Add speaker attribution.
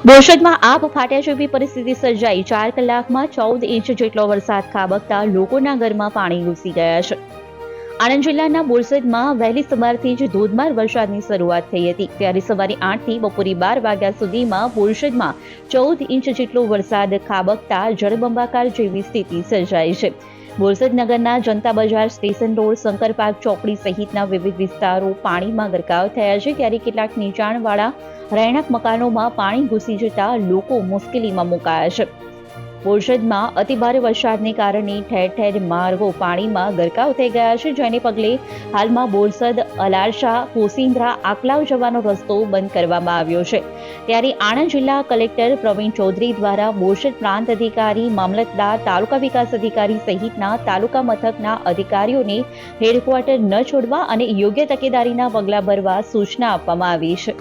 Speaker 1: બોરસદમાં આબ ફાટ્યા જેવી પરિસ્થિતિ સર્જાઈ. ચાર કલાકમાં ચૌદ ઇંચ જેટલો વરસાદ ખાબકતા લોકોના ઘરમાં પાણી ઘૂસી ગયા છે. આણંદ જિલ્લાના બોરસદમાં વહેલી સવારથી જ ધોધમાર વરસાદની શરૂઆત થઈ હતી. ત્યારે સવારે આઠથી બપોરે બાર વાગ્યા સુધીમાં બોરસદમાં ચૌદ ઇંચ જેટલો વરસાદ ખાબકતા જળબંબાકાર જેવી સ્થિતિ સર્જાઈ છે. બોરસદ નગરના જનતા બજાર સ્ટેશન રોડ, શંકર પાર્ક ચોકડી સહિતના વિવિધ વિસ્તારો પાણીમાં ગરકાવ થયા છે. ત્યારે કેટલાક નીચાણવાળા રહેણાંક મકાનોમાં પાણી ઘૂસી જતા લોકો મુશ્કેલીમાં મુકાયા છે. બોરસદમાં અતિભારે વરસાદને કારણે ઠેર ઠેર માર્ગો પાણીમાં ગરકાવ થઈ ગયા છે, જેને પગલે હાલમાં બોરસદ અલારસા કોસિંદ્રા આકલાવ જવાનો રસ્તો બંધ કરવામાં આવ્યો છે. ત્યારે આણંદ જિલ્લા કલેક્ટર પ્રવીણ ચૌધરી દ્વારા બોરસદ પ્રાંત અધિકારી, મામલતદાર, તાલુકા વિકાસ અધિકારી સહિતના તાલુકા મથકના અધિકારીઓને હેડક્વાર્ટર ન છોડવા અને યોગ્ય તકેદારીના પગલાં ભરવા સૂચના આપવામાં આવી છે.